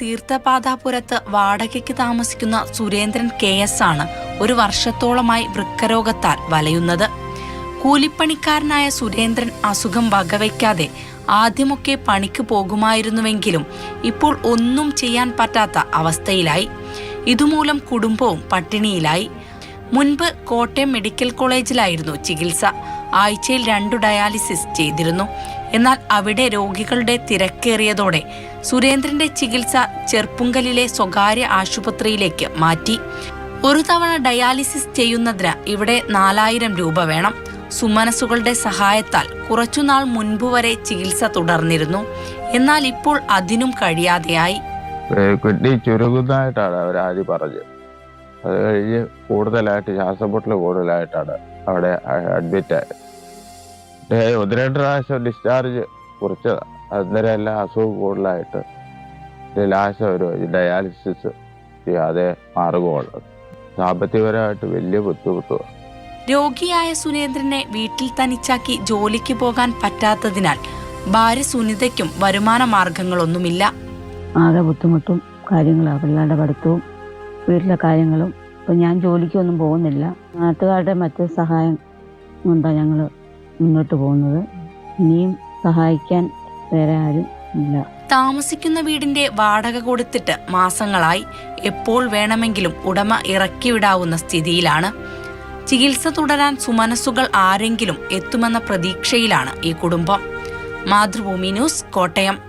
തീർത്ഥപാദാപുരത്ത് വാടകയ്ക്ക് താമസിക്കുന്ന Surendran K S ആണ് ഒരു വർഷത്തോളമായി വൃക്കരോഗത്താൽ വലയുന്നത്. കൂലിപ്പണിക്കാരനായ സുരേന്ദ്രൻ അസുഖം വകവയ്ക്കാതെ ആദ്യമൊക്കെ പണിക്ക് പോകുമായിരുന്നുവെങ്കിലും ഇപ്പോൾ ഒന്നും ചെയ്യാൻ പറ്റാത്ത അവസ്ഥയിലായി. ഇതുമൂലം കുടുംബവും പട്ടിണിയിലായി. മുൻപ് കോട്ടയം മെഡിക്കൽ കോളേജിലായിരുന്നു ചികിത്സ. ആഴ്ചയിൽ രണ്ടു ഡയാലിസിസ് ചെയ്തിരുന്നു. എന്നാൽ അവിടെ രോഗികളുടെ തിരക്കേറിയതോടെ സുരേന്ദ്രന്റെ ചികിത്സ ചെർപ്പുങ്കലിലെ സ്വകാര്യ ആശുപത്രിയിലേക്ക് മാറ്റി. ഒരു തവണ ഡയാലിസിസ് ചെയ്യുന്നതിന് ഇവിടെ നാലായിരം രൂപ വേണം. സുമനസുകളുടെ സഹായത്താൽ കുറച്ചുനാൾ മുൻപ് വരെ ചികിത്സ തുടർന്നിരുന്നു. എന്നാൽ ഇപ്പോൾ അതിനും കഴിയാതെയായി. കിഡ്നി ചുരുങ്ങുന്നതായിട്ടാണ് അവർ ആദ്യം പറഞ്ഞത്. അത് കഴിഞ്ഞ് കൂടുതലായിട്ട് ശ്വാസമുട്ടൽ കൂടുതലായിട്ടാണ് അവിടെ അഡ്മിറ്റ് ആയത്. ഒന്ന് രണ്ട് പ്രാവശ്യം ഡിസ്ചാർജ് കുറിച്ചത് അന്നേരം എല്ലാം അസുഖം കൂടുതലായിട്ട് ലാശം ഒരു ഡയാലിസിസ് ചെയ്യാതെ മാർഗമുള്ളത് സാമ്പത്തികപരമായിട്ട് വലിയ ബുദ്ധിമുട്ടുമാണ് രോഗിയായ സുരേന്ദ്രനെ വീട്ടിൽ തനിച്ചാക്കി ജോലിക്ക് പോകാൻ പറ്റാത്തതിനാൽ ഭാര്യ സുനിതയ്ക്കും വരുമാന മാർഗങ്ങളൊന്നുമില്ല. ആകെ ബുദ്ധിമുട്ടും കാര്യങ്ങളാണ് പിള്ളേരുടെ പഠിത്തവും വീട്ടിലെ കാര്യങ്ങളും. ഇപ്പം ഞാൻ ജോലിക്കൊന്നും പോകുന്നില്ല. നാട്ടുകാരുടെ മറ്റ് സഹായം കൊണ്ടാണ് ഞങ്ങൾ മുന്നോട്ട് പോകുന്നത്. ഇനിയും സഹായിക്കാൻ വേറെ ആരും ഇല്ല. താമസിക്കുന്ന വീടിന്റെ വാടക കൊടുത്തിട്ട് മാസങ്ങളായി എപ്പോൾ വേണമെങ്കിലും ഉടമ ഇറക്കിവിടാവുന്ന സ്ഥിതിയിലാണ്. ചികിത്സ തുടരാൻ സുമനസ്സുകൾ ആരെങ്കിലും എത്തുമെന്ന പ്രതീക്ഷയിലാണ് ഈ കുടുംബം. മാതൃഭൂമി ന്യൂസ് കോട്ടയം.